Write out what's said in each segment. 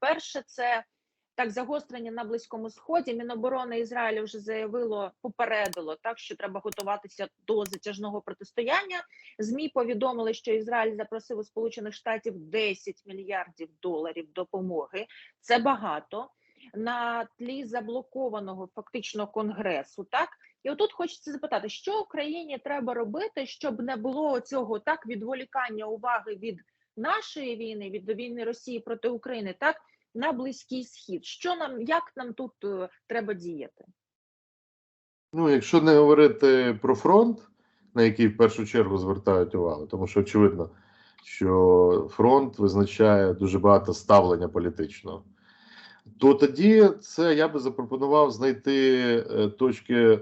Перше, це так загострення на близькому сході. Міноборони Ізраїлю вже заявило, попередило так, що треба готуватися до затяжного протистояння. Змі повідомили, що Ізраїль запросив у Сполучених Штатів 10 мільярдів доларів допомоги. Це багато на тлі заблокованого фактично конгресу. Так і отут хочеться запитати, що Україні треба робити, щоб не було цього так відволікання уваги від нашої війни, від війни Росії проти України, так на близький схід. Що нам як нам тут е, треба діяти? Ну, якщо не говорити про фронт, на який в першу чергу звертають увагу, тому що очевидно, що фронт визначає дуже багато ставлення політичного, то тоді це я би запропонував знайти е, точки е,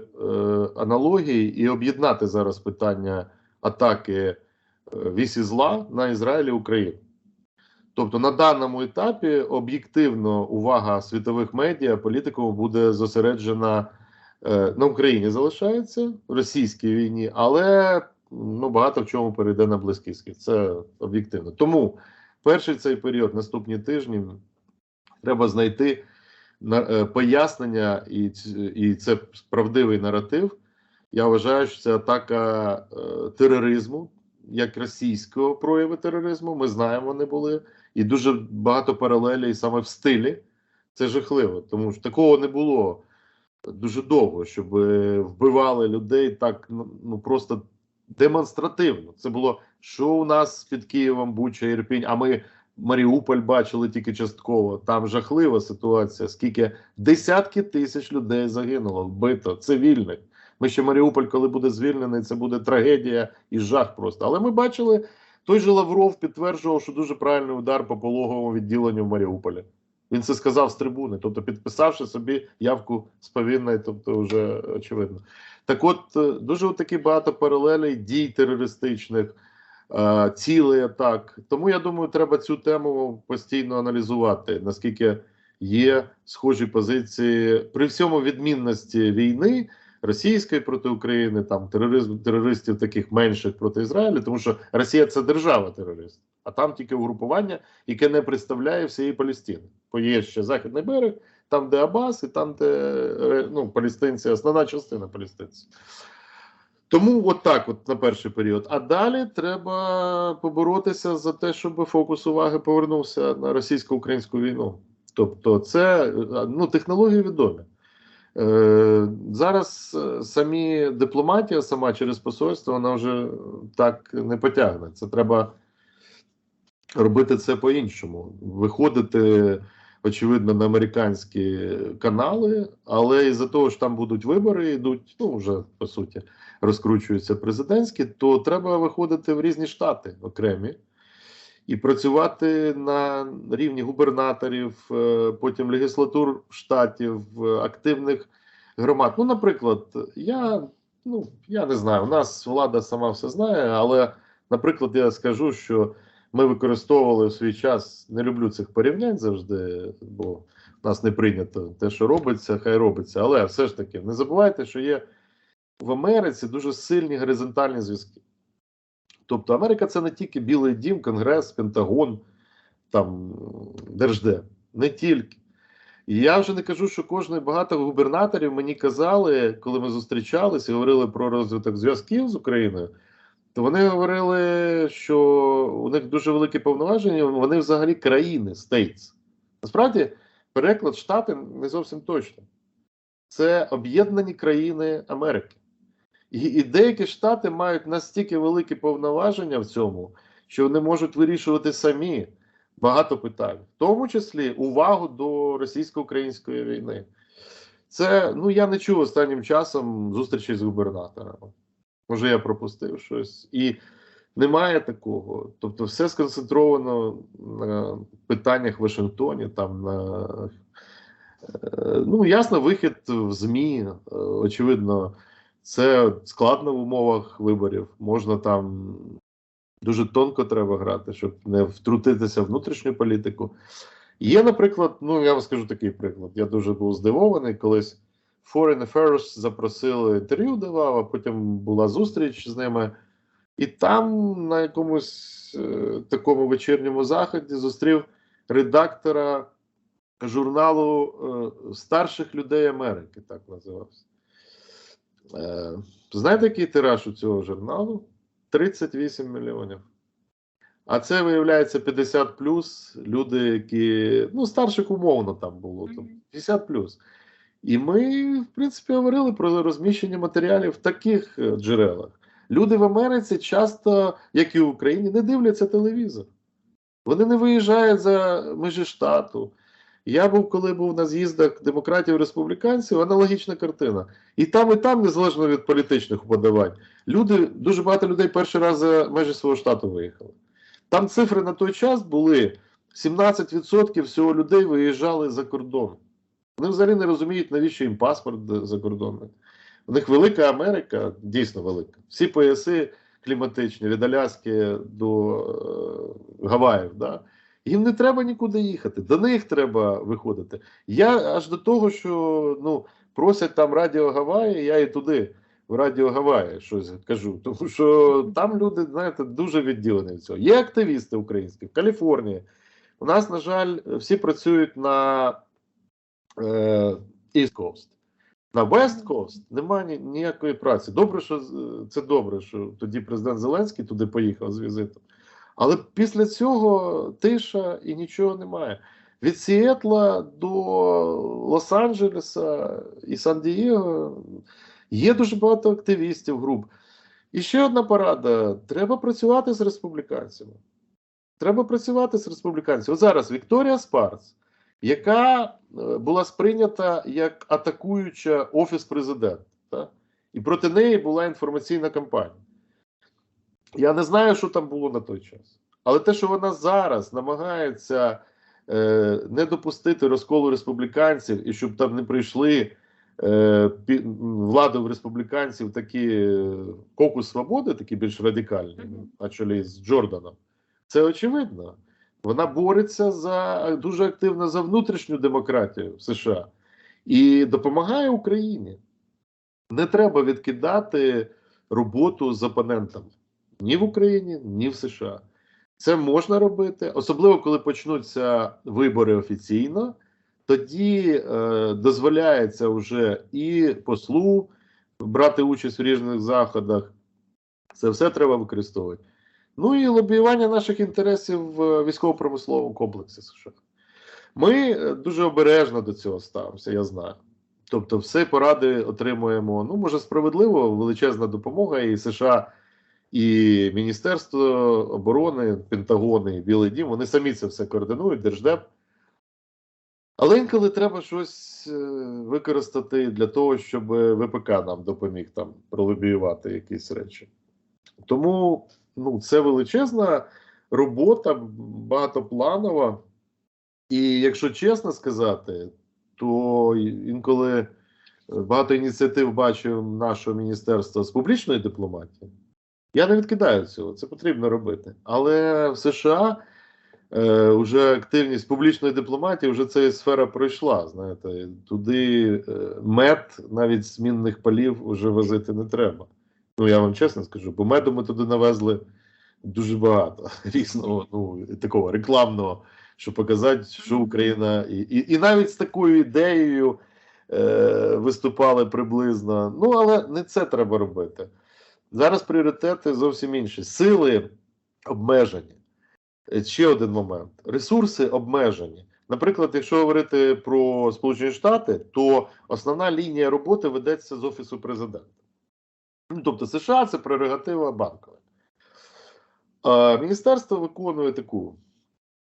аналогії і об'єднати зараз питання атаки вісі зла на Ізраїль і Україну. Тобто на даному етапі об'єктивно увага світових медіа політиків буде зосереджена е, на Україні залишається в російській війні, але ну багато в чому перейде на близький. Це об'єктивно. Тому перший цей період, наступні тижні, треба знайти на, е, пояснення, і, і це правдивий наратив. Я вважаю, що це атака е, тероризму, як російського прояви тероризму. Ми знаємо, вони були, і дуже багато паралелей саме в стилі. Це жахливо, тому що такого не було дуже довго, щоб е, вбивали людей так ну, ну просто демонстративно. Це було що у нас під Києвом, Буча, Ірпінь, а ми Маріуполь бачили тільки частково. Там жахлива ситуація. Скільки десятки тисяч людей загинуло, вбито, цивільних. Ми ще Маріуполь, коли буде звільнений, це буде трагедія і жах просто. Але ми бачили, той же Лавров підтверджував, що дуже правильний удар по пологовому відділенню в Маріуполі. Він це сказав з трибуни, тобто підписавши собі явку з повинної, тобто вже очевидно. Так от е, дуже такі багато паралелей дій терористичних, е, цілей атак. Тому я думаю, треба цю тему постійно аналізувати, наскільки є схожі позиції при всьому відмінності війни російської проти України, там тероризм терористів таких менших проти Ізраїлю, тому що Росія це держава терорист, а там тільки угрупування, яке не представляє всієї Палестини. Бо є ще західний берег, там, де Абас, і там, де е, ну, палестинці, основна частина палестинців. Тому от так, от на перший період. А далі треба поборотися за те, щоб фокус уваги повернувся на російсько-українську війну. Тобто, це е, ну, технології відомі. Е, зараз е, самі дипломатія сама через посольство вона вже так не потягне. Це треба робити це по-іншому. Виходити, очевидно, на американські канали, але із-за того, що там будуть вибори, йдуть, ну вже по суті, розкручуються президентські, то треба виходити в різні штати окремі. І працювати на рівні губернаторів, е, потім легіслатур штатів, е, активних громад. Ну, наприклад, я ну я не знаю, у нас влада сама все знає, але, наприклад, я скажу, що ми використовували в свій час, не люблю цих порівнянь завжди, бо в нас не прийнято те, що робиться, хай робиться. Але все ж таки, не забувайте, що є в Америці дуже сильні горизонтальні зв'язки. Тобто Америка це не тільки Білий Дім, Конгрес, Пентагон, там Держдеп, не тільки. І я вже не кажу, що кожний багато губернаторів мені казали, коли ми зустрічалися і говорили про розвиток зв'язків з Україною, то вони говорили, що у них дуже великі повноваження, вони взагалі країни, стейтс. Насправді, переклад штати не зовсім точно. Це об'єднані країни Америки. І, і деякі штати мають настільки великі повноваження в цьому, що вони можуть вирішувати самі багато питань, в тому числі увагу до російсько-української війни. Це ну я не чув останнім часом зустрічі з губернаторами. Може, я пропустив щось. І немає такого. Тобто, все сконцентровано на питаннях Вашингтоні, там на е, ну ясно, вихід в ЗМІ, е, очевидно. Це складно в умовах виборів. Можна там дуже тонко треба грати, щоб не втрутитися в внутрішню політику. Є, наприклад, ну я вам скажу такий приклад. Я дуже був здивований, колись Foreign Affairs запросили інтерв'ю, давав, а потім була зустріч з ними, і там на якомусь е, такому вечірньому заході зустрів редактора журналу е, старших людей Америки, так називався. Е, знаєте, який тираж у цього журналу? 38 мільйонів. А це виявляється 50 плюс люди, які ну, старших умовно там було, там, 50 плюс. І ми, в принципі, говорили про розміщення матеріалів в таких е, джерелах. Люди в Америці часто, як і в Україні, не дивляться телевізор. Вони не виїжджають за межі штату. Я був, коли був на з'їздах демократів і республіканців, аналогічна картина. І там, і там, незалежно від політичних уподобань, люди, дуже багато людей перший раз за межі свого штату виїхали. Там цифри на той час були 17% всього людей виїжджали за кордон. Вони взагалі не розуміють, навіщо їм паспорт закордонний. У них велика Америка, дійсно велика. Всі пояси кліматичні, від Аляски до е, Гаваїв. Да? Їм не треба нікуди їхати, до них треба виходити. Я аж до того, що ну, просять там Радіо Гаваї, я і туди, в Радіо Гаваї, щось кажу. Тому що там люди, знаєте, дуже відділені від цього. Є активісти українські в Каліфорнії. У нас, на жаль, всі працюють на е, East Coast. На West Coast немає ні, ніякої праці. Добре, що це добре, що тоді президент Зеленський туди поїхав з візитом. Але після цього тиша і нічого немає. Від Сіетла до Лос-Анджелеса і Сан-Дієго є дуже багато активістів, груп. І ще одна порада: треба працювати з республіканцями. Треба працювати з республіканцями. От зараз Вікторія Спарц, яка е, була сприйнята як атакуюча офіс президента, та? і проти неї була інформаційна кампанія. Я не знаю, що там було на той час. Але те, що вона зараз намагається е, не допустити розколу республіканців і щоб там не прийшли е, владу в республіканців такі е, кокус свободи, такі більш радикальні, на чолі з Джорданом, це очевидно. Вона бореться за дуже активно за внутрішню демократію в США і допомагає Україні. Не треба відкидати роботу з опонентами ні в Україні, ні в США. Це можна робити, особливо коли почнуться вибори офіційно. Тоді е, дозволяється вже і послу брати участь в різних заходах. Це все треба використовувати. Ну і лобіювання наших інтересів в військово-промисловому комплексі США. Ми е, дуже обережно до цього ставимося, я знаю. Тобто, все поради отримуємо. Ну, може, справедливо, величезна допомога і США, і Міністерство оборони, Пентагон, і Білий Дім. Вони самі це все координують, Держдеп. Але інколи треба щось е, використати для того, щоб ВПК нам допоміг там пролобіювати якісь речі. Тому ну, це величезна робота, багатопланова. І якщо чесно сказати, то інколи багато ініціатив бачив нашого міністерства з публічної дипломатії. Я не відкидаю цього, це потрібно робити. Але в США е, вже активність публічної дипломатії, вже ця сфера пройшла. Знаєте, туди е, мед навіть змінних полів вже возити не треба. Ну я вам чесно скажу, бо меду ми туди навезли дуже багато різного, ну такого рекламного, щоб показати, що Україна, і, і, і навіть з такою ідеєю е, виступали приблизно. Ну але не це треба робити. Зараз пріоритети зовсім інші. Сили обмежені. Е, Ще один момент: ресурси обмежені. Наприклад, якщо говорити про Сполучені Штати, то основна лінія роботи ведеться з Офісу президента. Ну, тобто США це прерогатива банкова. Міністерство виконує таку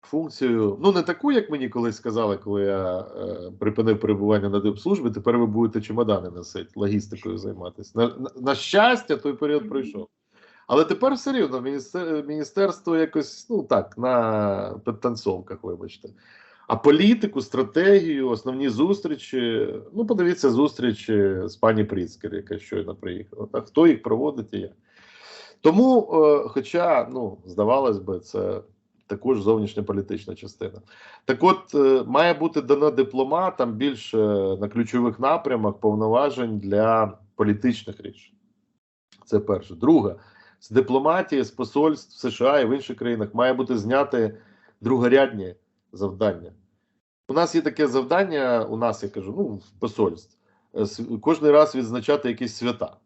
функцію, ну не таку, як мені колись сказали, коли я е, припинив перебування на дипслужбі, тепер ви будете чемодани носити, логістикою займатися. На, на, на щастя, той період пройшов. Але тепер все рівно міністер, міністерство якось, ну так, на підтанцовках, вибачте. А політику, стратегію, основні зустрічі. Ну, подивіться зустрічі з пані Пріцкер, яка щойно приїхала. Так, хто їх проводить і як. Тому, е, хоча, ну, здавалось би, це також зовнішньополітична частина. Так от, е, має бути дано дипломатам більше на ключових напрямах повноважень для політичних рішень. Це перше. Друге, з дипломатії, з посольств США і в інших країнах має бути зняти другорядні завдання. У нас є таке завдання, у нас, я кажу, ну, в посольстві, е, кожен раз відзначати якісь свята.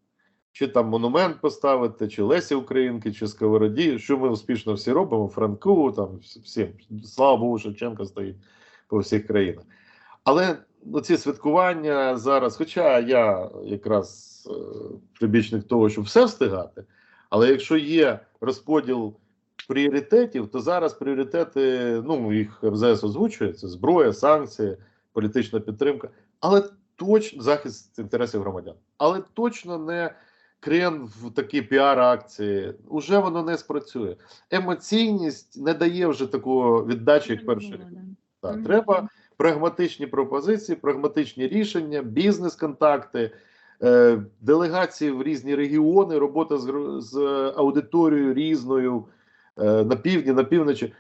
Чи там монумент поставити, чи Лесі Українки, чи Сковороді, що ми успішно всі робимо, Франку, там всім. Слава Богу, Шевченко стоїть по всіх країнах. Але ці святкування зараз, хоча я якраз е, прибічник того, щоб все встигати, але якщо є розподіл пріоритетів, то зараз пріоритети, ну їх МЗС озвучує, це зброя, санкції, політична підтримка, але точно захист інтересів громадян, але точно не крен в такі піар-акції. Уже воно не спрацює. Емоційність не дає вже такого віддачі, як перший рік. Так, треба прагматичні пропозиції, прагматичні рішення, бізнес-контакти, е, делегації в різні регіони, робота з, з аудиторією різною е, на півдні, на півночі.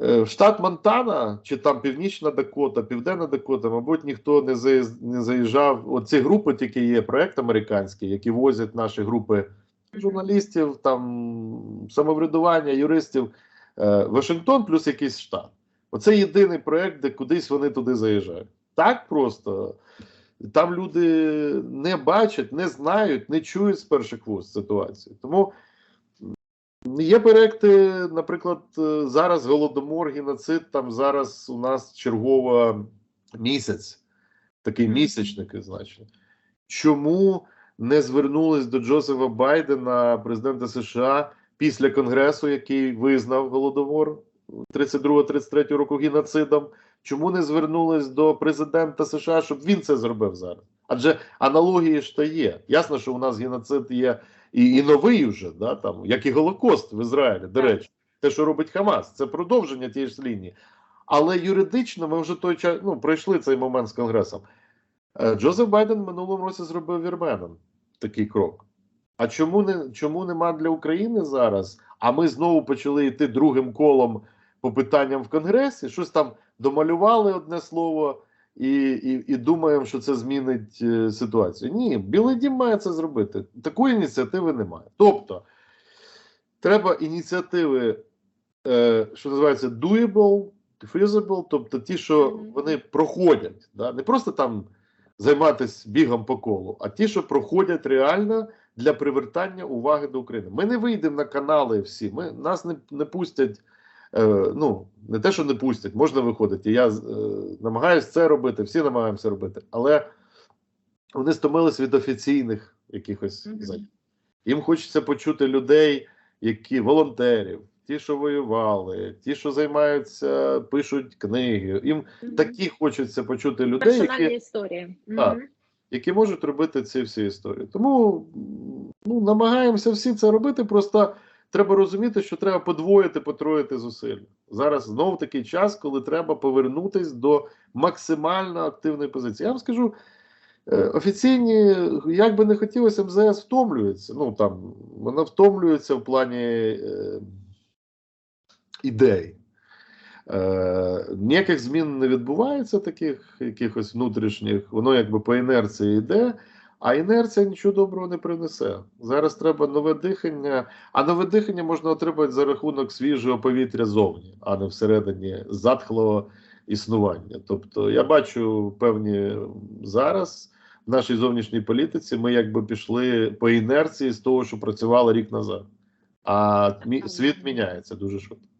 Е, штат Монтана чи там Північна Дакота, Південна Дакота, мабуть, ніхто не, заїжджав. Оці групи тільки є проект американський, які возять наші групи журналістів, там самоврядування, юристів. Е, Вашингтон плюс якийсь штат. Оце єдиний проект, де кудись вони туди заїжджають. Так просто там люди не бачать, не знають, не чують з перших вуст ситуацію. Тому є проекти, наприклад, е, зараз голодомор, геноцид, там зараз у нас чергова місяць, такий місячник, значить. Чому не звернулись до Джозефа Байдена, президента США, після конгресу, який визнав голодомор 32-33 року геноцидом? Чому не звернулись до президента США, щоб він це зробив зараз? Адже аналогії ж то є. Ясно, що у нас геноцид є і, і новий вже, да, там, як і Голокост в Ізраїлі, до речі, те, що робить Хамас, це продовження тієї ж лінії. Але юридично ми вже той час ну, пройшли цей момент з Конгресом. Е, Джозеф Байден минулому році зробив вірменом такий крок. А чому не чому нема для України зараз? А ми знову почали йти другим колом по питанням в Конгресі. Щось там домалювали одне слово і, і, і думаємо, що це змінить е, ситуацію. Ні, Білий Дім має це зробити. Такої ініціативи немає. Тобто треба ініціативи, е, що називається doable, feasible, тобто ті, що вони проходять, да? не просто там займатися бігом по колу, а ті, що проходять реально для привертання уваги до України. Ми не вийдемо на канали всі, ми, нас не, не пустять. Е, ну, не те, що не пустять, можна виходити. Я е, намагаюся це робити, всі намагаємося робити, але вони стомились від офіційних якихось Мгм. Їм хочеться почути людей, які волонтерів, ті, що воювали, ті, що займаються, пишуть книги. Їм такі хочеться почути людей, які, історії. Так. Які можуть робити ці всі історії. Тому ну, намагаємося всі це робити. Просто треба розуміти, що треба подвоїти, потроїти зусиль. Зараз знов такий час, коли треба повернутись до максимально активної позиції. Я вам скажу. е, Офіційні, як би не хотілося, МЗС втомлюється. Ну там вона втомлюється в плані е, ідей. Е, ніяких змін не відбувається, таких якихось внутрішніх, воно якби по інерції йде, а інерція нічого доброго не принесе. Зараз треба нове дихання, а нове дихання можна отримати за рахунок свіжого повітря зовні, а не всередині затхлого існування. Тобто я бачу певні зараз в нашій зовнішній політиці ми якби пішли по інерції з того, що працювали рік назад. А світ міняється дуже швидко.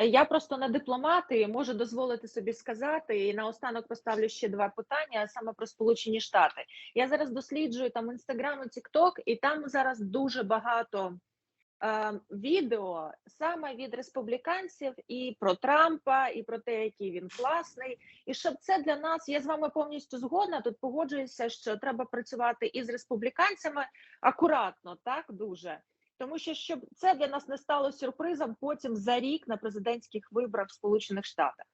Я просто не дипломат і можу дозволити собі сказати. І наостанок поставлю ще два питання саме про Сполучені Штати. Я зараз досліджую там інстаграм і Тікток, і там зараз дуже багато е, відео саме від республіканців і про Трампа, і про те, який він класний. І щоб це для нас, я з вами повністю згодна. Тут погоджуюся, що треба працювати із республіканцями акуратно, так дуже. Тому що щоб це для нас не стало сюрпризом потім за рік на президентських виборах в Сполучених Штатах.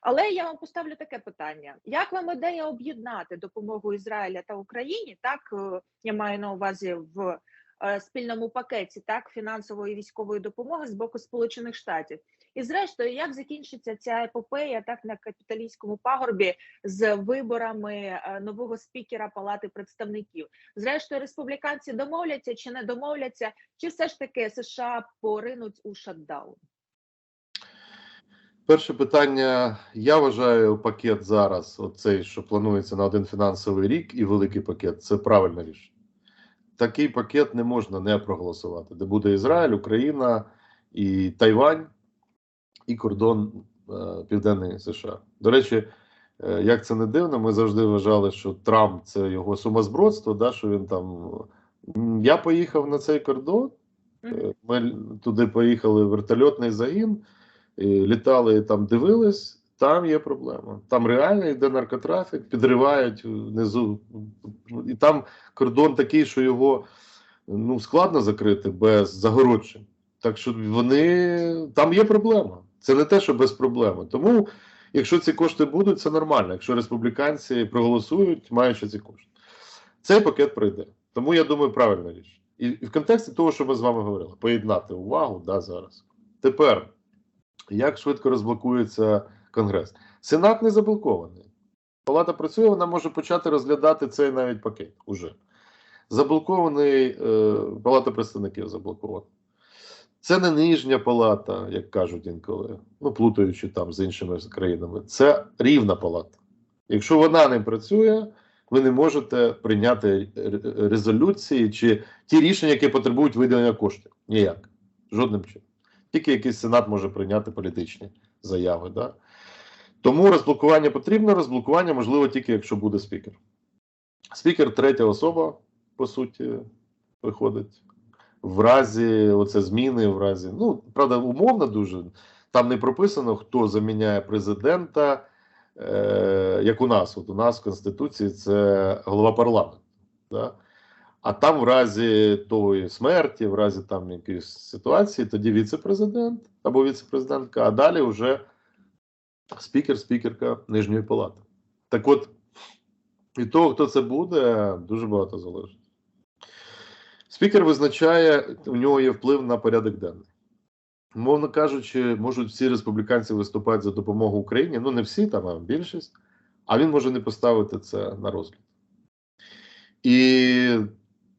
Але я вам поставлю таке питання: як вам ідея об'єднати допомогу Ізраїля та Україні? Так е, я маю на увазі в е, спільному пакеті так фінансової військової допомоги з боку Сполучених Штатів. І зрештою, як закінчиться ця епопея так на капіталійському пагорбі з виборами е, нового спікера Палати представників? Зрештою, республіканці домовляться чи не домовляться, чи все ж таки США поринуть у шатдаун? Перше питання. Я вважаю пакет зараз, оцей, що планується на один фінансовий рік, і великий пакет це правильне рішення. Такий пакет не можна не проголосувати, де буде Ізраїль, Україна і Тайвань, і кордон е, Південної США. До речі, е, як це не дивно, ми завжди вважали, що Трамп це його сумасбродство, да, що він там. Я поїхав на цей кордон. Е, Ми туди поїхали вертольотний загін, і літали там, дивились. Там є проблема. Там реально йде наркотрафік, підривають внизу. І там кордон такий, що його ну, складно закрити без загороджень. Так що вони там є проблема. Це не те, що без проблеми. Тому, якщо ці кошти будуть, це нормально. Якщо республіканці проголосують, маючи ці кошти, цей пакет пройде. Тому я думаю, правильна річ. І, в контексті того, що ми з вами говорили, поєднати увагу да, зараз. Тепер, як швидко розблокується Конгрес? Сенат не заблокований. Палата працює, вона може почати розглядати цей навіть пакет уже. Заблокований е, Палата представників заблокована. Це не нижня палата, як кажуть інколи, ну плутаючи там з іншими країнами. Це рівна палата. Якщо вона не працює, ви не можете прийняти резолюції чи ті рішення, які потребують виділення коштів. Ніяк. Жодним чином. Тільки якийсь сенат може прийняти політичні заяви. Да? Тому розблокування потрібно, розблокування можливо тільки якщо буде спікер. Спікер третя особа, по суті, виходить. В разі оце зміни, в разі, ну, правда, умовно дуже. Там не прописано, хто заміняє президента, е, як у нас. От у нас в Конституції це голова парламенту. Да? А там, в разі тої смерті, в разі там якоїсь ситуації, тоді віце-президент або віце-президентка, а далі вже спікер, спікерка Нижньої палати. Так от, від того, хто це буде, дуже багато залежить. Спікер визначає, у нього є вплив на порядок денний. Мовно кажучи, можуть всі республіканці виступати за допомогу Україні. Ну, не всі, там, а більшість, а він може не поставити це на розгляд. І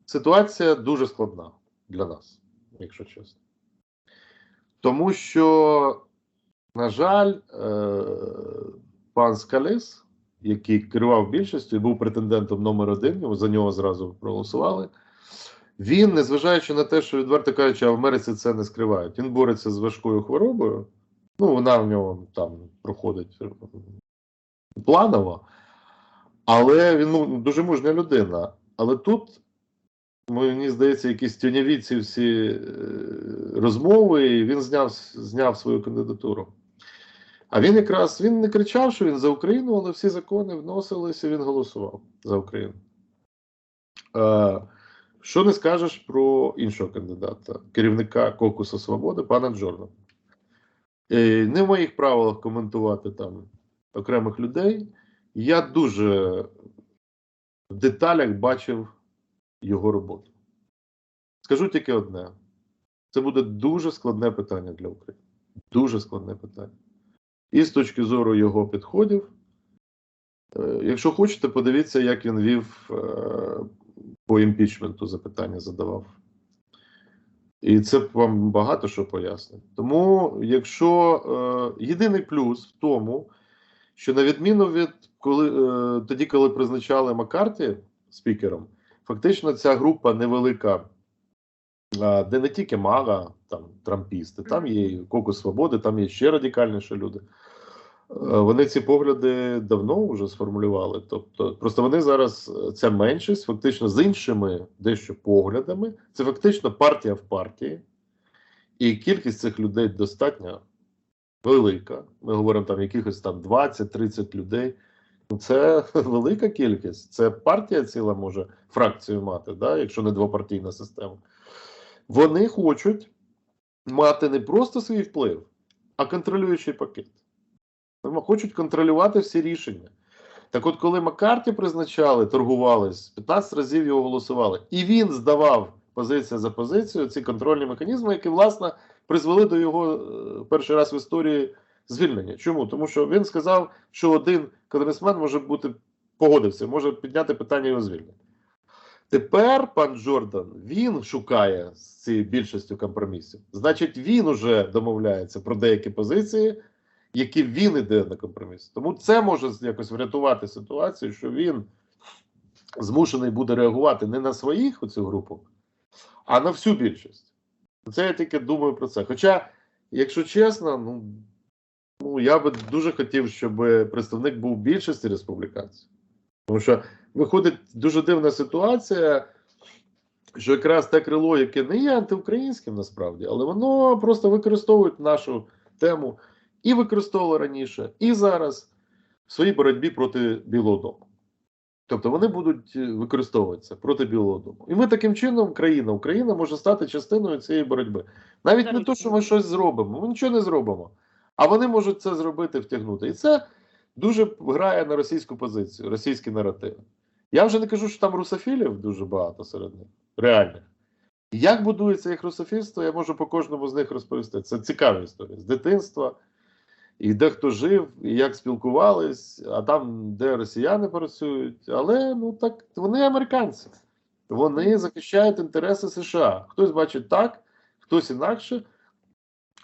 ситуація дуже складна для нас, якщо чесно. Тому що, на жаль, е, пан Скаліс, який керував більшістю і був претендентом номер один, за нього зразу проголосували. Він, незважаючи на те, що відверто кажучи, а в Америці це не скривають. Він бореться з важкою хворобою. Ну, вона в нього там проходить е, планово, але він ну, дуже мужня людина. Але тут, мені здається, якісь тюняві ці всі е, розмови, і він зняв, зняв свою кандидатуру. А він якраз він не кричав, що він за Україну, але всі закони вносилися, він голосував за Україну. Е, що не скажеш про іншого кандидата, керівника Кокуса Свободи, пана Джордана? Е, Не в моїх правилах коментувати там окремих людей. Я дуже в деталях бачив його роботу. Скажу тільки одне: це буде дуже складне питання для України. Дуже складне питання. І з точки зору його підходів. Е, Якщо хочете, подивіться, як він вів е, по імпічменту запитання задавав. І це вам багато що пояснить. Тому, якщо е, єдиний плюс в тому, що на відміну від коли е, тоді, коли призначали Маккарті спікером, фактично ця група невелика, е, де не тільки мага, там трампісти, там є Кокус Свободи, там є ще радикальніші люди. Е, Вони ці погляди давно вже сформулювали. Тобто, просто вони зараз е, ця меншість, фактично з іншими дещо поглядами. Це фактично партія в партії, і кількість цих людей достатньо велика. Ми говоримо там якихось там 20-30 людей. Ну, Це велика кількість. Це партія ціла може фракцію мати, да, якщо не двопартійна система. Вони хочуть мати не просто свій вплив, а контролюючий пакет. Вони хочуть контролювати всі рішення. Так от, коли Маккарті призначали, торгувались, 15 разів його голосували, і він здавав позиція за позицією ці контрольні механізми, які, власне, призвели до його е, перший раз в історії звільнення. Чому? Тому що він сказав, що один конгресмен може бути погодився, може підняти питання його звільнення. Тепер пан Джордан він шукає з цією більшістю компромісів. Значить, він уже домовляється про деякі позиції, які він іде на компроміс. Тому це може якось врятувати ситуацію, що він змушений буде реагувати не на своїх оцю групу, а на всю більшість. Це я тільки думаю про це. Хоча, якщо чесно, ну, ну я би дуже хотів, щоб представник був більшості республіканців. Тому що виходить дуже дивна ситуація, що якраз те крило, яке не є антиукраїнським насправді, але воно просто використовують нашу тему і використовувало раніше, і зараз в своїй боротьбі проти Білого Дому. Тобто вони будуть е, використовуватися проти Білого Дому. І ми таким чином, країна, Україна може стати частиною цієї боротьби. Навіть не то, що ми щось зробимо, ми нічого не зробимо. А вони можуть це зробити, втягнути. І це дуже грає на російську позицію, російські наративи. Я вже не кажу, що там русофілів дуже багато серед них, реальних. Як будується їх русофільство, я можу по кожному з них розповісти. Це цікава історія з дитинства, і де хто жив, і як спілкувались, а там, де росіяни працюють. Але ну так вони американці. Вони захищають інтереси США. Хтось бачить так, хтось інакше.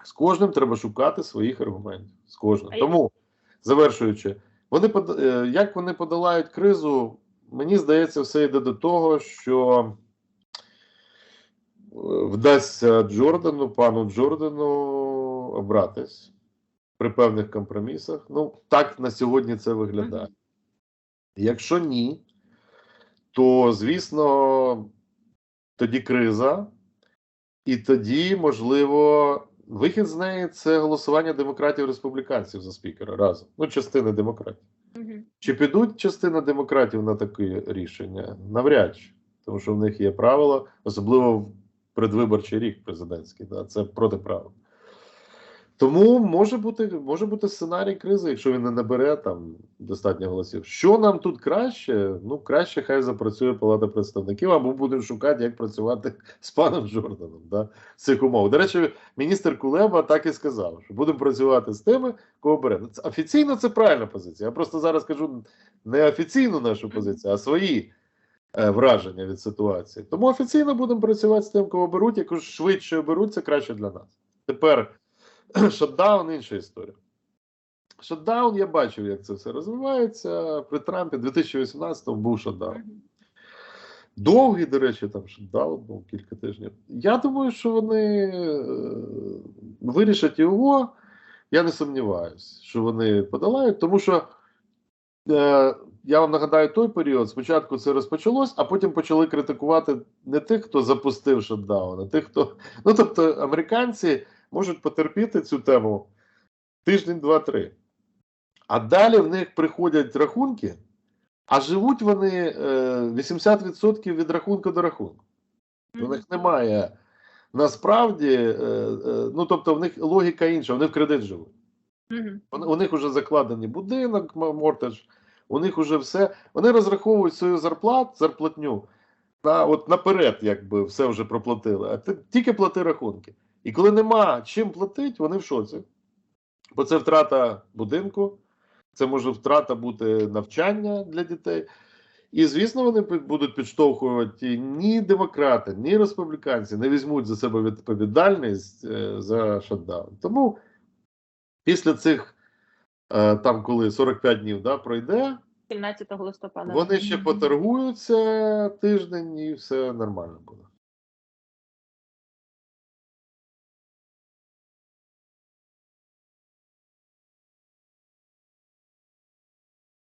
З кожним треба шукати своїх аргументів. З кожним. Тому, завершуючи, вони под- е, як вони подолають кризу, мені здається, все йде до того, що е, вдасться Джордану, пану Джордану обратись при певних компромісах. Ну, так на сьогодні це виглядає. Якщо ні, то звісно, тоді криза, і тоді, можливо, вихід з неї це голосування демократів республіканців за спікера разом. Ну, частини демократів. Мгм. Чи підуть частина демократів на таке рішення? Навряд чи. Тому що в них є правила, особливо в предвиборчий рік президентський. Да, це проти правил. Тому може бути, може бути сценарій кризи, якщо він не набере там достатньо голосів. Що нам тут краще? Ну, краще хай запрацює Палата представників, або будемо шукати, як працювати з паном Джорданом да, з цих умов. До речі, міністр Кулеба так і сказав, що будемо працювати з тими, кого бере. Ну, Офіційно це правильна позиція. Я просто зараз кажу не офіційну нашу позицію, а свої е, враження від ситуації. Тому офіційно будемо працювати з тим, кого беруть. Якось швидше оберуть, це краще для нас. Тепер шатдаун інша історія. Шатдаун, я бачив, як це все розвивається. При Трампі 2018 був шатдаун. Довгий, до речі, там шатдаун був кілька тижнів. Я думаю, що вони е, вирішать його. Я не сумніваюся, що вони подолають, тому що е, я вам нагадаю той період. Спочатку це розпочалось, а потім почали критикувати не тих, хто запустив шатдаун, а тих, хто. Ну тобто, американці можуть потерпіти цю тему тиждень, два-три. А далі в них приходять рахунки, а живуть вони е, 80% від рахунку до рахунку. У них немає насправді, е, е, ну тобто в них логіка інша, вони в кредит живуть. У них вже закладений будинок, мортедж, у них вже все. Вони розраховують свою зарплат, зарплатню на от наперед, якби все вже проплатили. А ти тільки плати рахунки. І коли нема чим платити, вони в шоці. Бо це втрата будинку, це може втрата бути навчання для дітей. І звісно, вони будуть підштовхувати ні демократи, ні республіканці не візьмуть за себе відповідальність е, за шатдаун. Тому після цих е, там, коли 45 днів да, пройде, 17 листопада. вони ще поторгуються тиждень і все нормально буде.